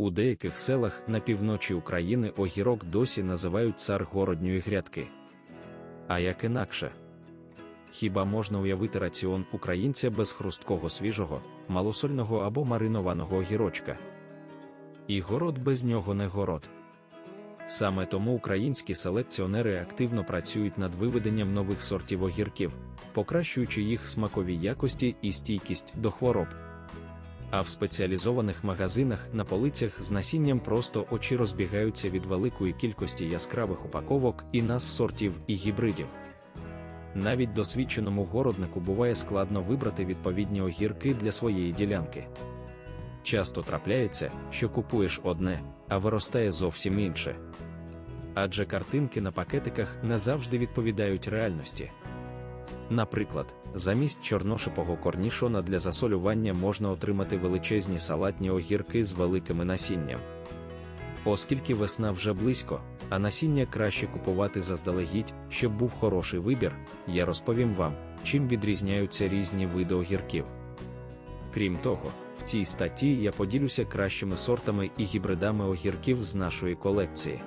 У деяких селах на півночі України огірок досі називають цар городньої грядки. А як інакше? Хіба можна уявити раціон українця без хрусткого свіжого, малосольного або маринованого огірочка? І город без нього не город. Саме тому українські селекціонери активно працюють над виведенням нових сортів огірків, покращуючи їх смакові якості і стійкість до хвороб. А в спеціалізованих магазинах на полицях з насінням просто очі розбігаються від великої кількості яскравих упаковок і назв сортів і гібридів. Навіть досвідченому городнику буває складно вибрати відповідні огірки для своєї ділянки. Часто трапляється, що купуєш одне, а виростає зовсім інше. Адже картинки на пакетиках не завжди відповідають реальності. Наприклад, замість чорношипого корнішона для засолювання можна отримати величезні салатні огірки з великими насінням. Оскільки весна вже близько, а насіння краще купувати заздалегідь, щоб був хороший вибір, я розповім вам, чим відрізняються різні види огірків. Крім того, в цій статті я поділюся кращими сортами і гібридами огірків з нашої колекції.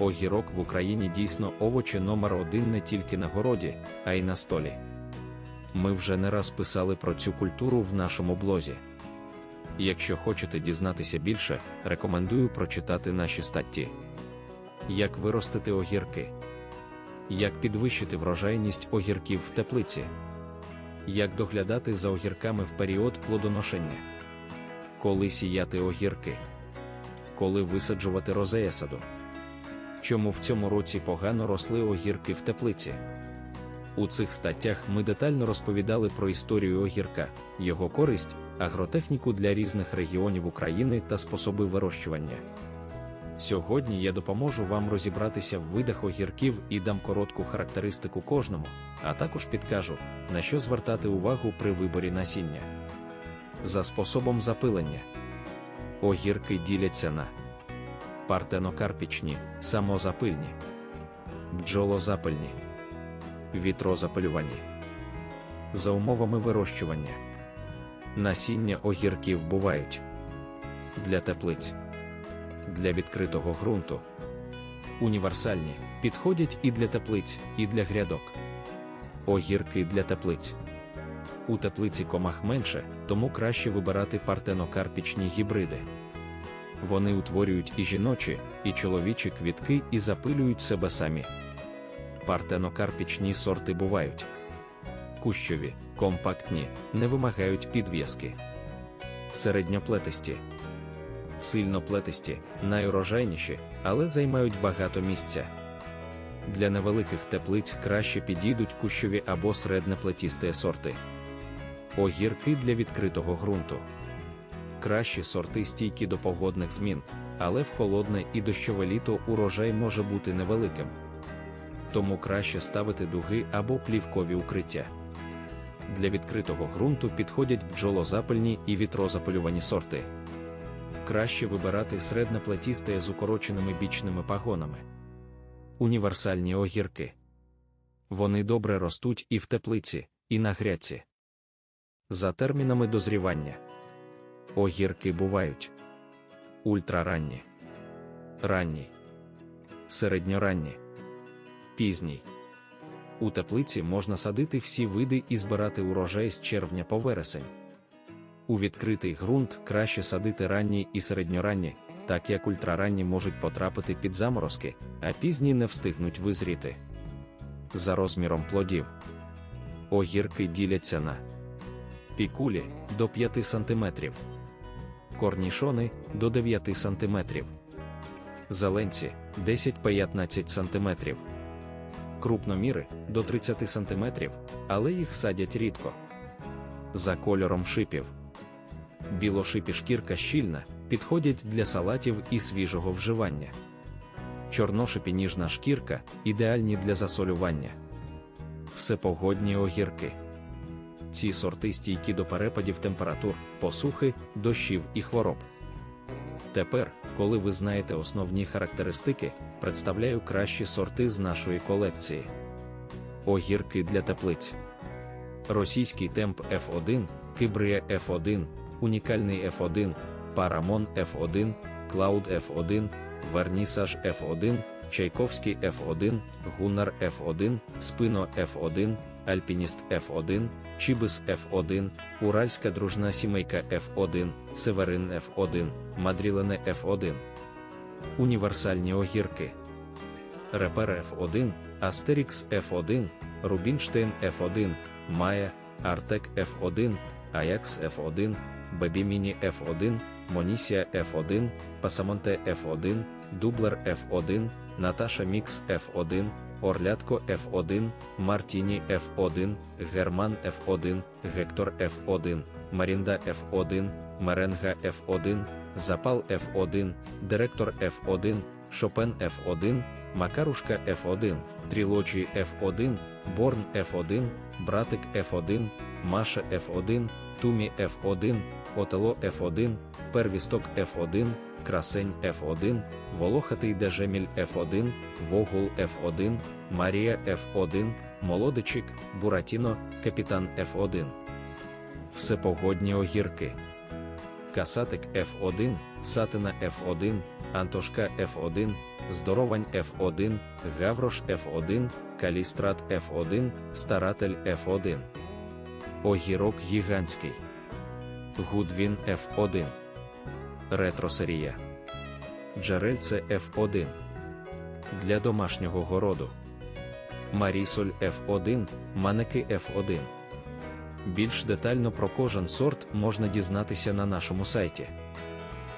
Огірок в Україні дійсно овочі номер один не тільки на городі, а й на столі. Ми вже не раз писали про цю культуру в нашому блозі. Якщо хочете дізнатися більше, рекомендую прочитати наші статті. Як виростити огірки, як підвищити врожайність огірків в теплиці, як доглядати за огірками в період плодоношення, коли сіяти огірки, коли висаджувати розея саду. Чому в цьому році погано росли огірки в теплиці? У цих статтях ми детально розповідали про історію огірка, його користь, агротехніку для різних регіонів України та способи вирощування. Сьогодні я допоможу вам розібратися в видах огірків і дам коротку характеристику кожному, а також підкажу, на що звертати увагу при виборі насіння. За способом запилення огірки діляться на партенокарпічні, самозапильні, бджолозапильні, вітрозапилювані. За умовами вирощування. Насіння огірків бувають для теплиць, для відкритого ґрунту. Універсальні підходять і для теплиць, і для грядок. Огірки для теплиць. У теплиці комах менше, тому краще вибирати партенокарпічні гібриди. Вони утворюють і жіночі, і чоловічі квітки і запилюють себе самі. Партенокарпічні сорти бувають кущові, компактні, не вимагають підв'язки. Середньоплетисті, сильноплетисті, найурожайніші, але займають багато місця. Для невеликих теплиць краще підійдуть кущові або середнеплетісті сорти. Огірки для відкритого ґрунту. Кращі сорти стійкі до погодних змін, але в холодне і дощове літо урожай може бути невеликим. Тому краще ставити дуги або плівкові укриття. Для відкритого ґрунту підходять бджолозапильні і вітрозапилювані сорти. Краще вибирати середнеплетісте з укороченими бічними пагонами. Універсальні огірки. Вони добре ростуть і в теплиці, і на гряці. За термінами дозрівання. Огірки бувають ультраранні, ранні, середньоранні, пізній. У теплиці можна садити всі види і збирати урожай з червня по вересень. У відкритий ґрунт краще садити ранні і середньоранні, так як ультраранні можуть потрапити під заморозки, а пізні не встигнуть визріти. За розміром плодів огірки діляться на пікулі до 5 см, корнішони до 9 см, зеленці 10-15 см крупноміри до 30 см, але їх садять рідко. За кольором шипів. Білошипі шкірка щільна, підходять для салатів і свіжого вживання. Чорношипі ніжна шкірка ідеальні для засолювання. Всепогодні огірки. Ці сорти стійкі до перепадів температур, посухи, дощів і хвороб. Тепер, коли ви знаєте основні характеристики, представляю кращі сорти з нашої колекції. Огірки для теплиць. Російський темп F1, Кибрія F1, унікальний F1, Paramon F1, Cloud F1, Vernissage F1, Чайковський F1, Gunnar F1, Spino F1, Alpinist F1, Чибис F1, Уральська дружна сімейка F1, Северин F1, Мадрілене F1. Універсальні огірки. Репер F1, Астерікс F1, Рубінштейн F1, Мая, Артек F1, Аякс F1, Бебі Міні F1, Монісія F1, Пасамонте F1, Дублер F1, Наташа Мікс F1, Орлятко F1, Мартіні F1, Герман F1, Гектор F1, Марінда F1, Меренга F1, Запал F1, Директор F1, Шопен F1, Макарушка F1, Трілочі F1, Борн F1, Братик F1, Маша F1, Тумі F1, Отело F1, Первісток F1, Красень F1, Волохатий Дежеміль F1, Вогул F1, Марія F1, Молодичик, Буратіно, Капітан F1. Всепогодні огірки. Касатик F1, Сатина F1, Антошка F1, Здоровань F1, Гаврош F1, Калістрат F1, Старатель F1. Огірок гігантський. Гудвін F1. Ретросерія. Джерельце F1. Для домашнього городу. Марісоль F1, манеки F1. Більш детально про кожен сорт можна дізнатися на нашому сайті.